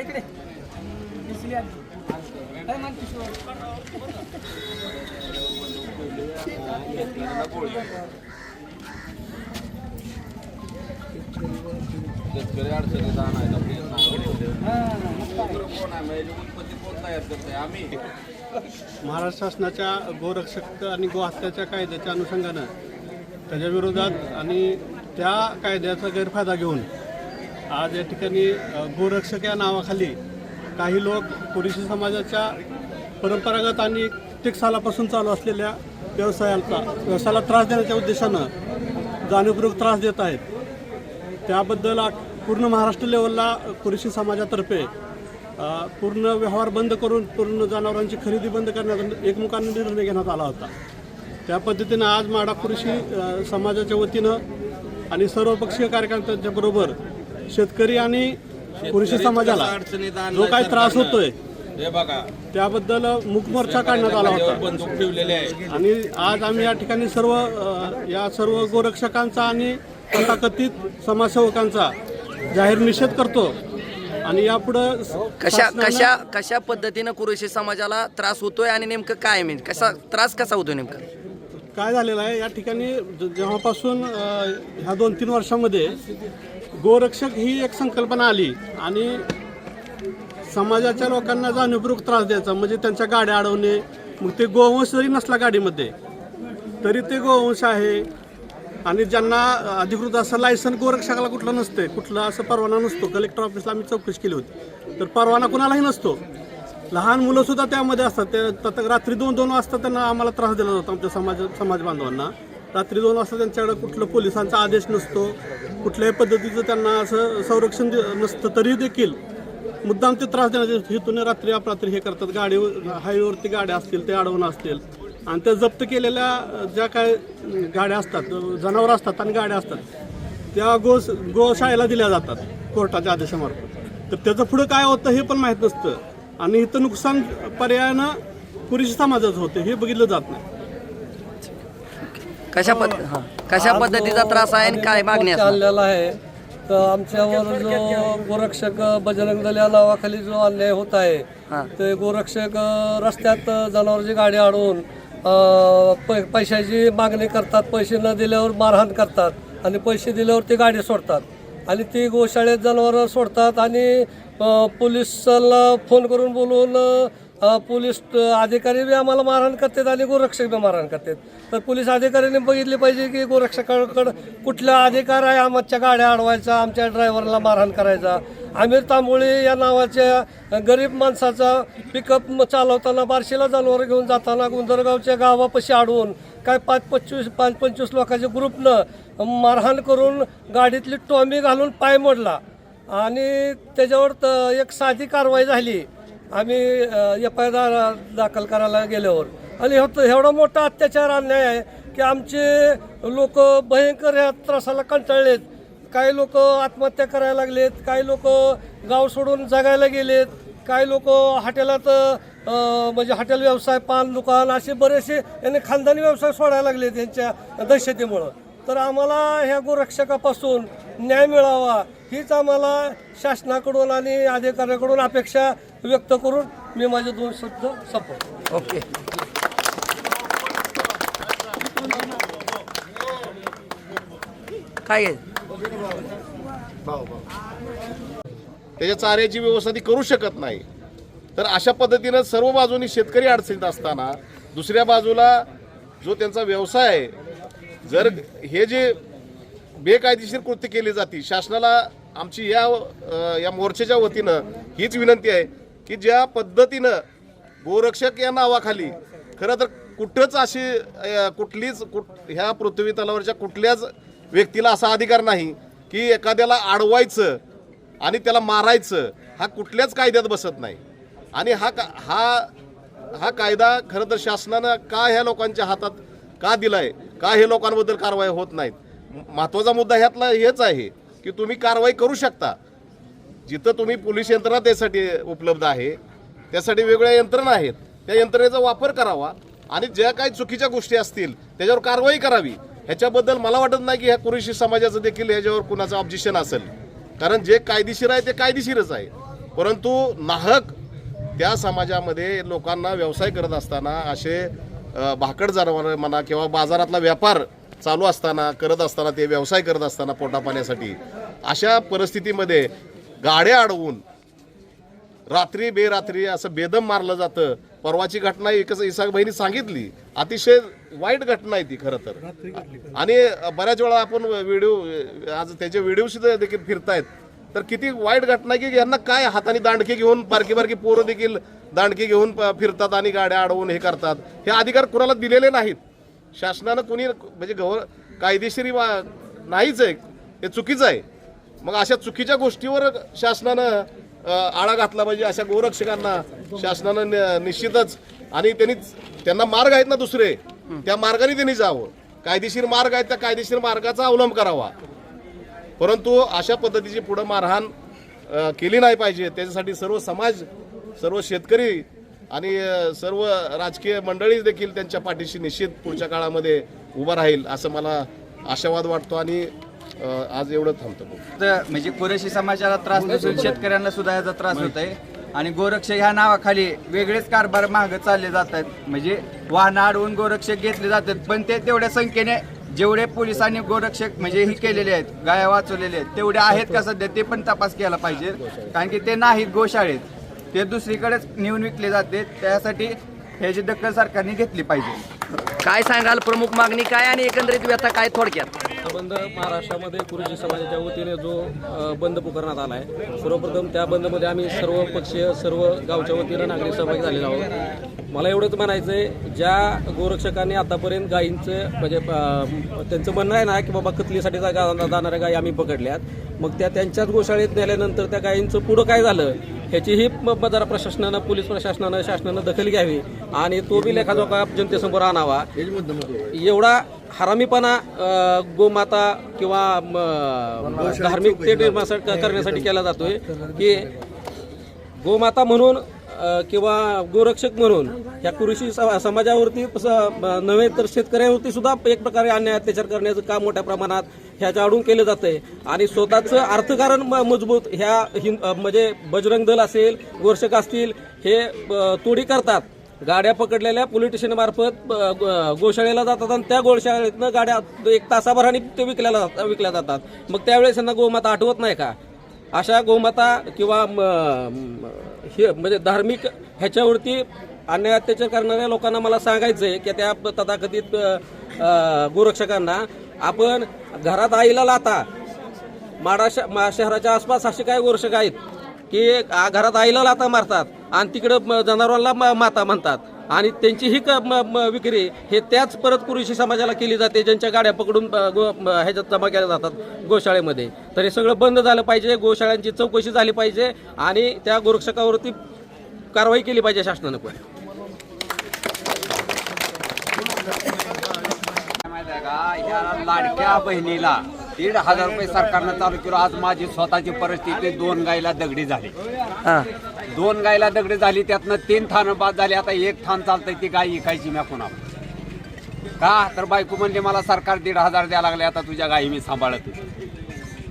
इकडे दिसली शेतकरी अडचणीत आणायला. प्रयत्न महाराष्ट्र शासनाच्या गोरक्षक आणि गोहत्याच्या कायद्याच्या अनुषंगानं त्याच्या विरोधात आणि त्या कायद्याचा गैरफायदा घेऊन आज या ठिकाणी गोरक्षक या नावाखाली काही लोक पुरुषी समाजाच्या परंपरागत आणि कित्येक सालापासून चालू असलेल्या व्यवसायाचा व्यवसायाला त्रास देण्याच्या उद्देशानं जाणीवपूर्वक त्रास देत आहेत. त्याबद्दल आ- पूर्ण महाराष्ट्र लेवलला पुरुषी समाजातर्फे पूर्ण व्यवहार बंद करून पूर्ण जनावरांची खरेदी बंद करण्याचा एकमुखाने निर्णय घेण्यात आला होता. त्या पद्धतीनं आज माडा अ, समाजाच्या वतीनं आणि सर्वपक्षीय कार्यकर्त्यांच्या बरोबर शेतकरी आणि पुरुषी समाजाला जो काही त्रास. होतोय हे त्याबद्दल मूक मोर्चा काढण्यात आला होता. आणि आज आम्ही या ठिकाणी सर्व या सर्व गोरक्षकांचा आणि तथाकथित समाजसेवकांचा जाहीर निषेध करतो. आणि यापुढं कशा कशा कशा पद्धतीनं कुरुशी समाजाला त्रास होतोय आणि नेमकं काय म्हणजे कसा त्रास कसा होतोय नेमका? काय झालेलं आहे? या ठिकाणी ज- जेव्हापासून अ, ह्या दोन तीन वर्षामध्ये गोरक्षक ही एक संकल्पना आली आणि समाजाच्या लोकांना जाणीवपूर्वक त्रास द्यायचा. म्हणजे त्यांच्या गाड्या अडवणे मग ते गोवंश जरी नसला गाडीमध्ये तरी ते गोवंश आहे. आणि ज्यांना अधिकृत असं लायसन गोरक्षकाला कुठलं नसते कुठला असं परवाना नसतो. कलेक्टर ऑफिसला आम्ही चौकशी केली होती. तर परवाना कुणालाही नसतो. लहान मुलं सुद्धा त्यामध्ये असतात. ते रात्री दोन दोन वाजता त्यांना आम्हाला त्रास दिला जातो आमच्या समाज समाज बांधवांना. रात्री दोन वाजता त्यांच्याकडे कुठलं पोलिसांचा आदेश नसतो. कुठल्याही पद्धतीचं त्यांना असं संरक्षण दे- नसतं तरी देखील मुद्दाम ते त्रास देण्याच्या हेतून रात्री अपरात्री हे करतात. गाडी हायवेवरती गाड्या असतील ते अडवणं असतील. आणि त्या जप्त केलेल्या ज्या काय गाड्या असतात जनावरं असतात आणि गाड्या असतात त्या गो गोशाळेला दिल्या जातात कोर्टाच्या आदेशामार्फत तर त्याचं पुढं काय होतं हे पण माहीत नसतं आणि इथं नुकसान पर्यायानं पुरुष समाजाचं होतं हे बघितलं जात नाही कशा पद्ध हा कशा पद्धतीचा त्रास आहे आणि काय मागणी? आणलेला आहे तर आमच्यावर जो गोरक्षक बजरंग दल या नावाखाली जो अन्याय होत आहे. ते गोरक्षक रस्त्यात जनावरांची गाडी अडवून पै- पैशाची मागणी करतात पैसे न दिल्यावर मारहाण करतात आणि पैसे दिल्यावर ते गाडी सोडतात. आणि ती गोशाळेत जनावरं सोडतात आणि पोलिसला पोलिसाला फोन करून बोलवून पोलीस अधिकारी बी आम्हाला मारहाण करतात आणि गोरक्षक बी मारहाण करतात. तर पोलीस अधिकाऱ्यांनी बघितले पाहिजे की गोरक्षकाकडं कुठला अधिकार आहे आमच्या गाड्या अडवायचा आमच्या ड्रायव्हरला मारहाण करायचा. आमिर तांबोळे या नावाच्या गरीब माणसाचा पिकअप चालवताना बार्शीला जनावर घेऊन जाताना गुंदरगावच्या गावापाशी अडवून काय पाच पंचवीस पाच पंचवीस लोकांच्या ग्रुपनं मारहाण करून गाडीतली टॉमी घालून पाय मोडला. आणि त्याच्यावर एक साधी कारवाई झाली. आम्ही एफ आय आर दाखल करायला गेल्यावर. आणि होत एवढा मोठा अत्याचार अन्याय आहे की आमचे लोक भयंकर या त्रासाला कंटाळलेत. काही लोक आत्महत्या करायला लागलेत काही लोक गाव सोडून जगायला गेलेत काही लोक हॉटेलात म्हणजे हॉटेल व्यवसाय पान दुकान असे बरेचसे यांनी खानदानी व्यवसाय सोडायला लागलेत यांच्या दहशतीमुळं. तर आम्हाला ह्या गोरक्षकापासून न्याय मिळावा हीच आम्हाला शासनाकडून आणि अधिकाऱ्याकडून अपेक्षा व्यक्त करून मी माझे दोन शब्द संपवतो. ओके. काय? त्याच्या चाऱ्याची व्यवस्था ती करू शकत नाही. तर अशा पद्धतीनं सर्व बाजूनी शेतकरी अडचणीत असताना दुसऱ्या बाजूला जो त्यांचा व्यवसाय आहे जर हे जे बेकायदेशीर कृत्य केली जाते शासनाला आमची या या मोर्चाच्या वतीनं हीच विनंती आहे की ज्या पद्धतीनं गोरक्षक या नावाखाली खरं तर कुठंच अशी कुठलीच कुठ ह्या पृथ्वी तलावरच्या कुठल्याच व्यक्तीला असा अधिकार नाही की एखाद्याला अडवायचं आणि त्याला मारायचं हा कुठल्याच कायद्यात बसत नाही. आणि हा का हा हा कायदा खरं तर शासनानं का ह्या लोकांच्या हातात का दिलाय का हे लोकांबद्दल कारवाई होत नाहीत? महत्त्वाचा मुद्दा ह्यातला हेच आहे की तुम्ही कारवाई करू शकता जिथं तुम्ही पोलीस यंत्रणा त्यासाठी उपलब्ध आहे त्यासाठी वेगवेगळ्या यंत्रणा आहेत. त्या यंत्रणेचा वापर करावा आणि ज्या काही चुकीच्या गोष्टी असतील त्याच्यावर कारवाई करावी. ह्याच्याबद्दल मला वाटत नाही की ह्या कुरेशी समाजाचं देखील ह्याच्यावर कुणाचं ऑब्जेक्शन असेल. कारण जे कायदेशीर आहे ते कायदेशीरच आहे. परंतु नाहक त्या समाजामध्ये लोकांना व्यवसाय करत असताना असे भाकड जनावर म्हणा किंवा बाजारातला व्यापार चालू असताना करत असताना ते व्यवसाय करत असताना पोटापाण्यासाठी अशा परिस्थितीमध्ये गाड्या अडवून रात्री बेरात्री असं बेदम मारलं जातं. परवाची घटना एकच इसाक बहिणी सांगितली. अतिशय वाईट घटना आहे ती खरं तर. आणि बऱ्याच वेळा आपण व्हिडिओ आज त्याचे व्हिडिओ सुद्धा देखील फिरतायत. तर किती वाईट घटना आहे की यांना काय हाताने दांडके घेऊन बारकी बारकी पोरं देखील दांडके घेऊन प- फिरतात आणि गाड्या अडवून हे करतात. हे अधिकार कुणाला दिलेले नाहीत. शासनानं कुणी म्हणजे गव कायदेशीर वा- नाहीच आहे. हे चुकीचं आहे. मग अशा चुकीच्या गोष्टीवर शासनानं आळा घातला पाहिजे अशा गोरक्षकांना. शासनानं निश्चितच आणि त्यांनी त्यांना मार्ग आहेत ना दुसरे त्या मार्गाने त्यांनी जावं. कायदेशीर मार्ग आहेत त्या कायदेशीर मार्गाचा अवलंब करावा. परंतु अशा पद्धतीची पुढं मारहाण केली नाही पाहिजे. त्याच्यासाठी सर्व समाज सर्व शेतकरी आणि सर्व राजकीय मंडळी देखील त्यांच्या पाठीशी निश्चित पुढच्या काळामध्ये उभा राहील असं मला आशावाद वाटतो. आणि आज एवढं थांबतो तर म्हणजे कुरेशी समाजाला त्रास नसून शेतकऱ्यांना सुद्धा याचा त्रास होत आहे आणि गोरक्षक ह्या नावाखाली वेगळेच कारभार मागे चालले जात आहेत म्हणजे वाहनं अडवून गोरक्षक घेतले जातात. पण ते तेवढ्या संख्येने जेवढे पोलिसांनी गोरक्षक म्हणजे ही केलेले आहेत गाया वाचवलेले आहेत तेवढे आहेत का सध्या? ते पण तपास केला पाहिजे. कारण की ते नाहीत गोशाळेत. ते दुसरीकडेच नेऊन विकले जाते. त्यासाठी ह्याची दखल सरकारने घेतली पाहिजे. काय सांगाल? प्रमुख मागणी काय आणि एकंदरीत व्यथा काय थोडक्यात? हा बंद महाराष्ट्रामध्ये कुरुजी समाजाच्या वतीने जो बंद पुकारण्यात आला आहे. सर्वप्रथम त्या बंदमध्ये आम्ही सर्व पक्षीय सर्व गावच्या वतीनं नागरिक सहभागी झालेलो आहोत. मला एवढंच म्हणायचं आहे ज्या गोरक्षकांनी आतापर्यंत गायींचं म्हणजे त्यांचं म्हणणं आहे ना की बाबा कतलीसाठी जाणाऱ्या गायी आम्ही पकडल्यात. मग त्या त्यांच्याच गोशाळेत नेल्यानंतर त्या गायींचं पुढं काय झालं? ह्याचीही म- जरा प्रशासनानं पोलीस प्रशासनानं शासनानं दखल घ्यावी आणि तो बी लेखाजोखा जनतेसमोर आणावा. एवढा हरामीपणा गोमाता किंवा धार्मिक ते निर्माण करण्यासाठी केला जातोय की गोमाता म्हणून किंवा गोरक्षक म्हणून या कृषी स- समाजावरती स- नव्हे तर शेतकऱ्यांवरती सुद्धा एक प्रकारे अन्याय अत्याचार करण्याचं काम मोठ्या प्रमाणात ह्याच्या आडून केलं जातंय. आणि स्वतःचं अर्थकारण म- मजबूत ह्या हिं- म्हणजे बजरंग दल असेल गोरक्षक असतील हे तोडी करतात. गाड्या पकडलेल्या पोलीस स्टेशन मार्फत ग- गोशाळेला जातात आणि त्या गोशाळेतनं गाड्या एक तासाभराने ते विकल्या जातात विकल्या जातात. मग त्यावेळेस त्यांना गोमाता आठवत नाही का? अशा गोमाता किंवा हे म्हणजे धार्मिक ह्याच्यावरती अन्याय अत्याचार करणाऱ्या लोकांना मला सांगायचं आहे की त्या तथाकथित गोरक्षकांना आपण घरात आईला लाता. माडा मा शहराच्या आसपास असे काय गोरक्षक आहेत? की घरात आईला लाता मारतात आणि तिकडं जनावरांना म- माता म्हणतात. आणि त्यांची ही क- म- म- विक्री हे त्याच परत कुरुशी समाजाला केली जाते ज्यांच्या गाड्या पकडून गो ह्याच्यात जमा केल्या जातात गोशाळेमध्ये. तर हे सगळं बंद झालं पाहिजे गोशाळांची चौकशी झाली पाहिजे आणि त्या गोरक्षकावरती कारवाई केली पाहिजे शासनानं पण. लाडक्या बहिणीला दीड हजार रुपये सरकारनं चालू केलं. आज माझी स्वतःची परिस्थिती दोन गायला दगडी झाली. हा. दोन गायला दगडी झाली त्यातनं तीन थानं बाद झाली. आता एक थान चालतंय ती गाय इकायची म्या पुन्हा का? तर बायको म्हणली मला सरकार दीड हजार द्यायला लागले आता तुझ्या गायी मी सांभाळत होती.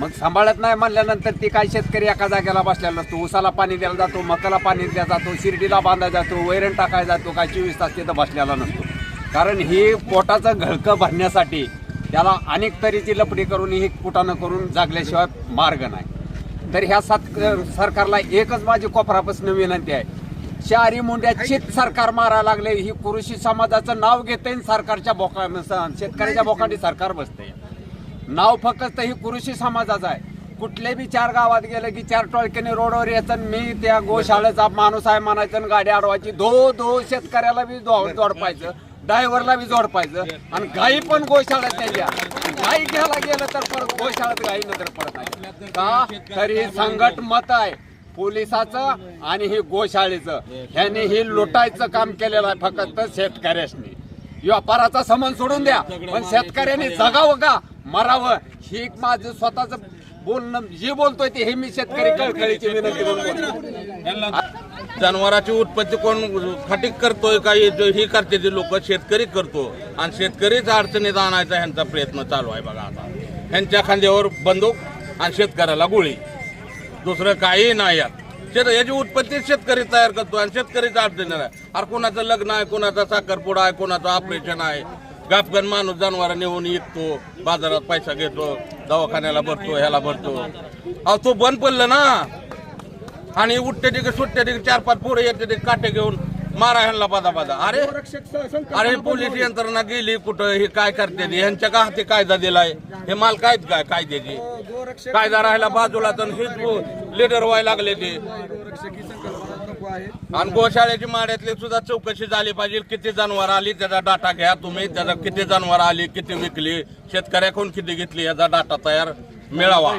मग सांभाळत नाही म्हणल्यानंतर ती काय शेतकरी एका जागेला बसलेला नसतो. उसाला पाणी द्यायला जातो मकाला पाणी द्यायला जातो शिर्डीला बांधायला जातो वैरण टाकायला जातो काय चोवीस तास तिथं बसलेला नसतो. कारण ही पोटाचं घळकं भरण्यासाठी त्याला अनेक तऱ्हेची लपडी करून ही कुटाणं करून जागल्याशिवाय मार्ग नाही. तर ह्या सात सरकारला एकच माझी कोपरापासून विनंती आहे. शहरी मुंड्या चित सरकार मारायला लागले ही कृषी समाजाचं नाव घेते सरकारच्या बोका शेतकऱ्याच्या बोकांडी सरकार बसते नाव फक्त ही कृषी समाजाचं आहे. कुठले बी चार गावात गेलं की चार टोळक्याने रोडवर यायचं मी त्या गोशाळेचा माणूस आहे म्हणायचं आणि गाडी अडवायची. दो दो शेतकऱ्याला बी दो- जोडपायचं. ड्रायव्हरला बी जोडपायचं आणि गाई पण गोशाळेत घ्या गाई घ्यायला गेलं तर परत गोशाळेत गाई नंतर परत नाही. का? तरी संघट मत आहे. पोलिसाचं आणि हे गोशाळेचं. ह्याने हे लुटायचं काम केलेलं आहे फक्त शेतकऱ्यासनी. व्यापाराचा समन सोडून द्या. पण शेतकऱ्यांनी जगावं का? मरावं. ही माझं स्वतःच बोलणं जे बोलतोय ते हे मी शेतकरी कळकळीची विनंती बोलतो. जनावराची उत्पत्ती कोण फाटीक करतोय काही ही करते ती लोक शेतकरी करतो. आणि शेतकरीच अडचणीत आणायचा ह्यांचा प्रयत्न चालू आहे बघा आता. ह्यांच्या खांद्यावर बंदूक आणि शेतकऱ्याला गोळी. दुसरं काही नाही यात. शेत याची उत्पत्ती शेतकरी तयार करतो आणि शेतकरीच अडचणी आहे. अरे कोणाचं लग्न आहे कोणाचा साखरपुडा आहे कोणाचं ऑपरेशन आहे. गाफगन माणूस जनावर नेऊन विकतो बाजारात पैसा घेतो दवाखान्याला भरतो ह्याला भरतो. अहो तो बंद पडलं ना. आणि उठते तिकडे सुटते तिकडे चार पाच पोरं येते तिकडे काटे घेऊन मारा ह्यांना बादा बादा अरे अरे पोलीस यंत्रणा गेली कुठं? हे काय करते ते? ह्यांच्या का हाती कायदा दिलाय. हे माल काय काय कायद्याची. कायदा राहिला बाजूला तर हेच लिडर व्हायला लागले ते. आणि गोशाळ्याची माड्यातली सुद्धा चौकशी झाली पाहिजे. किती जनावर आली त्याचा डाटा घ्या तुम्ही. त्याचा किती जनावर आली किती विकली? शेतकऱ्याकडून किती घेतली? याचा डाटा तयार मिळावा.